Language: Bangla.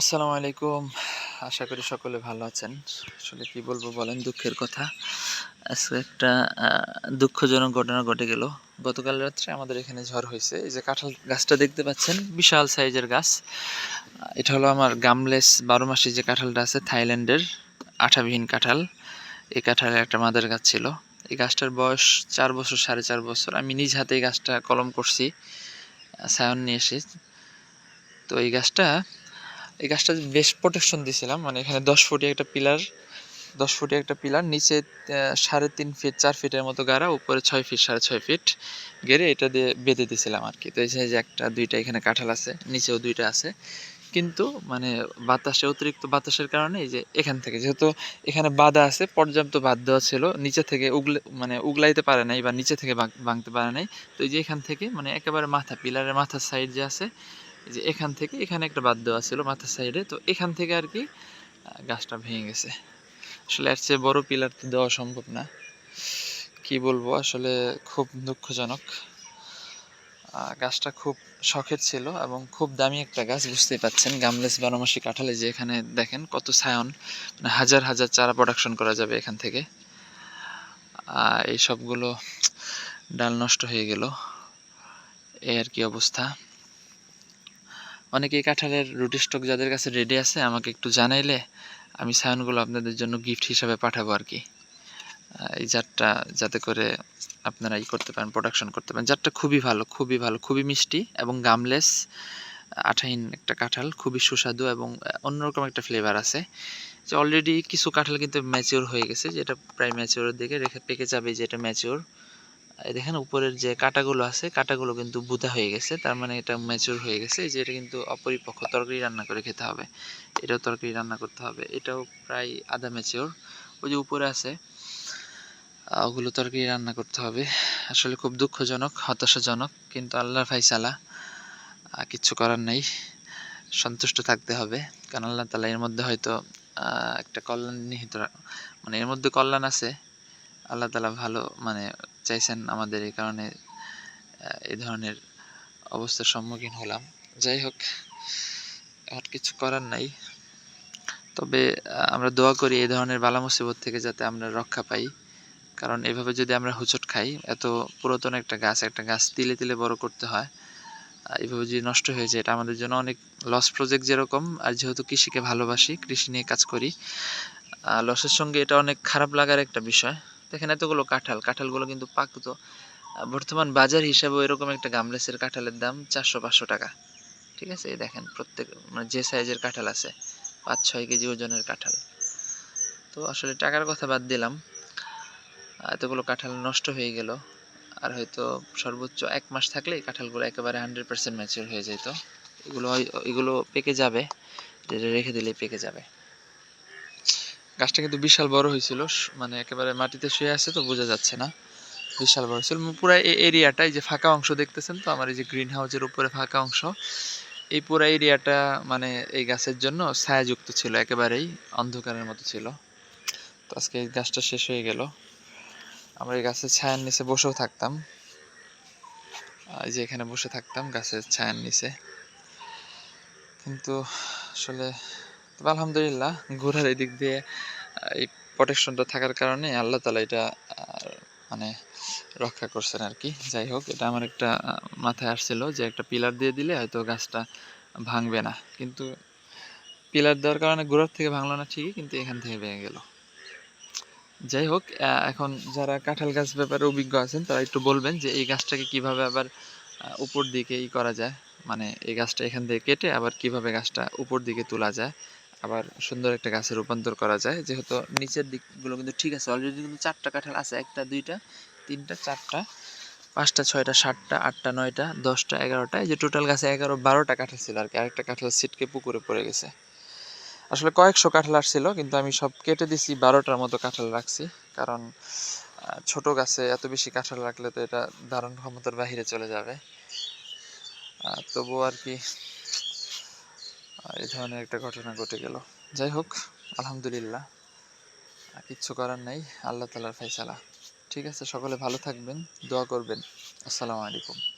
আসসালামু আলাইকুম। আশা করি সকলে ভালো আছেন। আসলে কি বলব বলেন, দুঃখের কথা। আজকে একটা দুঃখজনক ঘটনা ঘটে গেল। গতকাল রাত্রে আমাদের এখানে ঝড় হয়েছে। এই যে কাঁঠাল গাছটা দেখতে পাচ্ছেন, বিশাল সাইজের গাছ। এটা হলো আমার গামলেস বারো মাসি যে কাঁঠালটা আছে, থাইল্যান্ডের আঠাবিহীন কাঁঠাল। এই কাঁঠালের একটা মাদার গাছ ছিল। এই গাছটার বয়স চার বছর, সাড়ে চার বছর। আমি নিজ হাতে এই গাছটা কলম করছি সায়ন নিয়ে এসে। তো এই গাছটা এই গাছটা বেশ প্রোটেকশন দিয়েছিলাম মানে এখানে দশ ফুটি একটা পিলার, দশ ফুটি একটা পিলার, নিচে সাড়ে তিন ফিট চার ফিটের মতো গাড়া উপরে ছয় ফিট সাড়ে ছয় ফিট গেড়ে এটা দিয়ে বেঁধে দিয়েছিলাম আর কি। তো এই যে একটা, দুইটা এখানে কাঁঠাল আছে, নিচেও দুইটা আছে। কিন্তু মানে বাতাসে, অতিরিক্ত বাতাসের কারণে এই যে এখান থেকে, যেহেতু এখানে বাধা আছে, পর্যাপ্ত বাদ দেওয়া ছিল, নিচে থেকে উগলে মানে উগলাইতে পারে নাই বা নিচে থেকে ভাঙ- ভাঙতে পারে নাই। তো এই যে এখান থেকে মানে একেবারে মাথা, পিলারের মাথার সাইড যে আছে যে এখান থেকে, এখানে একটা বাদ দেওয়া ছিল মাথার সাইডে তো এখান থেকে আর কি গাছটা ভেঙে গেছে। আসলে এর চেয়ে বড় পিলার তো দেওয়া সম্ভব না। কি বলব, আসলে খুব দুঃখজনক। গাছটা খুব শখের ছিল এবং খুব দামি একটা গাছ, বুঝতেই পাচ্ছেন। গামলেস বারোমাসি কাঁঠালে যে এখানে দেখেন কত সায়ন মানে হাজার হাজার চারা প্রোডাকশন করা যাবে এখান থেকে। এই সবগুলো ডাল নষ্ট হয়ে গেল। এই আর কি অবস্থা। অনেকেই কাঁঠালের রুটি স্টক যাদের কাছে রেডি আছে, আমাকে একটু জানাইলে আমি সায়নগুলো আপনাদের জন্য গিফট হিসাবে পাঠাবো আর কি। এই জারটা যাতে করে আপনারা ই করতে পারেন প্রোডাকশন করতে পারেন। জারটা খুবই ভালো খুবই ভালো, খুবই মিষ্টি এবং গামলেস আঠাহীন একটা কাঁঠাল, খুবই সুস্বাদু এবং অন্যরকম একটা ফ্লেভার আছে। যে অলরেডি কিছু কাঁঠাল কিন্তু ম্যাচিওর হয়ে গেছে, যেটা প্রায় ম্যাচিওরের দিকে রেখে, পেকে যাবে যে এটা ম্যাচিওর দেখেন উপরের যে কাঁটাগুলো আছে, কাঁটাগুলো কিন্তু বুদা হয়ে গেছে। তার মানে এটা ম্যাচিওর হয়ে গেছে। যে এটা কিন্তু অপরিপক্ক, তরকারি রান্না করে খেতে হবে। এটাও তরকারি রান্না করতে হবে। এটাও প্রায় আধা ম্যাচিওর ওই যে উপরে আছে ওগুলো তরকারি রান্না করতে হবে। আসলে খুব দুঃখজনক, হতাশাজনক, কিন্তু আল্লাহর ফাইসালা কিচ্ছু করার নেই। সন্তুষ্ট থাকতে হবে। কারণ আল্লাহ তালা এর মধ্যে হয়তো একটা কল্যাণ নিহিত মানে এর মধ্যে কল্যাণ আছে। আল্লাহ তালা ভালো মানে চাইছেন আমাদের এই কারণে এই ধরনের অবস্থার সম্মুখীন হলাম। যাই হোক, আর কিছু করার নাই। তবে আমরা দোয়া করি এই ধরনের বালা মুসিবত থেকে যাতে আমরা রক্ষা পাই। কারণ এভাবে যদি আমরা হুচট খাই, এত পুরাতন একটা গাছ একটা গাছ তিলে তিলে বড় করতে হয় এভাবে যদি নষ্ট হয়ে যায়, এটা আমাদের জন্য অনেক লস প্রজেক্ট যেরকম। আর যেহেতু কৃষিকে ভালোবাসি, কৃষি নিয়ে কাজ করি লসের সঙ্গে এটা অনেক খারাপ লাগার একটা বিষয়। দেখেন এতগুলো কাঁঠাল, কাঁঠালগুলো কিন্তু পাকতো। বর্তমান বাজার হিসাবে এরকম একটা গামলেসের কাঁঠালের দাম চারশো, পাঁচশো টাকা। ঠিক আছে? এই দেখেন প্রত্যেক মানে যে সাইজের কাঁঠাল আছে, পাঁচ, ছয় কেজি ওজনের কাঁঠাল। তো আসলে টাকার কথা বাদ দিলাম। এতগুলো কাঁঠাল নষ্ট হয়ে গেল। আর হয়তো সর্বোচ্চ এক মাস থাকলে এই কাঁঠালগুলো একেবারে হান্ড্রেড পার্সেন্ট ম্যাচিওর হয়ে যেত। এগুলো এগুলো পেকে যাবে রেখে দিলে পেকে যাবে। গাছটা কিন্তু বিশাল বড় হয়েছিল মানে একেবারে মাটিতে শুয়ে আছে তো বোঝা যাচ্ছে না। বিশাল বড় ছিল পুরো এই এরিয়াটা এই যে ফাঁকা অংশ দেখতেছেন তো, আমার এই যে গ্রিন হাউসের উপরে ফাঁকা অংশ, এই পুরো এরিয়াটা মানে এই গাছের জন্য ছায়াযুক্ত ছিল, একেবারেই অন্ধকারের মতো ছিল। তো আজকে এই গাছটা শেষ হয়ে গেল। আমরা এই গাছের ছায়ার নিচে বসেও থাকতাম। এই যে এখানে বসে থাকতাম গাছের ছায়ার নিচে। কিন্তু আসলে তবে আলহামদুলিল্লাহ ঘোরার এই দিক দিয়ে এই প্রোটেকশনটা থাকার কারণে আল্লাহ তালা এটা মানে রক্ষা করছেন আর কি। যাই হোক, এটা আমার একটা মাথায় আসছিল যে একটা পিলার দিয়ে দিলে হয়তো গাছটা ভাঙবে না। কিন্তু পিলার দেওয়ার কারণে গোড়ার থেকে ভাঙলো না ঠিকই, কিন্তু এখান থেকে ভেঙে গেল। যাই হোক এখন যারা কাঁঠাল গাছ ব্যাপারে অভিজ্ঞ আছেন, তারা একটু বলবেন যে এই গাছটাকে কীভাবে আবার উপর দিকে ই করা যায়? মানে এই গাছটা এখান থেকে কেটে আবার কীভাবে গাছটা উপর দিকে তোলা যায়? আবার সুন্দর একটা গাছে রূপান্তর করা যায়। যেহেতু নিচের দিকগুলো কিন্তু ঠিক আছে। অলরেডি কিন্তু চারটা কাঁঠাল আছে, একটা, দুইটা, তিনটা, চারটা, পাঁচটা, ছয়টা, সাতটা, আটটা, নয়টা, দশটা, এগারোটা। এই যে টোটাল গাছে এগারো, বারোটা কাঁঠাল ছিল আর কি। আরেকটা কাঁঠাল সিটকে পুকুরে পড়ে গেছে। আসলে কয়েকশো কাঁঠাল আসছিল, কিন্তু আমি সব কেটে দিছি, বারোটার মতো কাঁঠাল রাখছি। কারণ ছোট গাছে এত বেশি কাঁঠাল রাখলে তো এটা ধারণ ক্ষমতার বাহিরে চলে যাবে। তবুও আর কি এই ধরনের একটা ঘটনা ঘটে গেল। যাই হোক, আলহামদুলিল্লাহ। কিচ্ছু করার নাই, আল্লাহ তালার ফাইসালা ঠিক আছে, সকলে ভালো থাকবেন, দোয়া করবেন। আসসালামু আলাইকুম।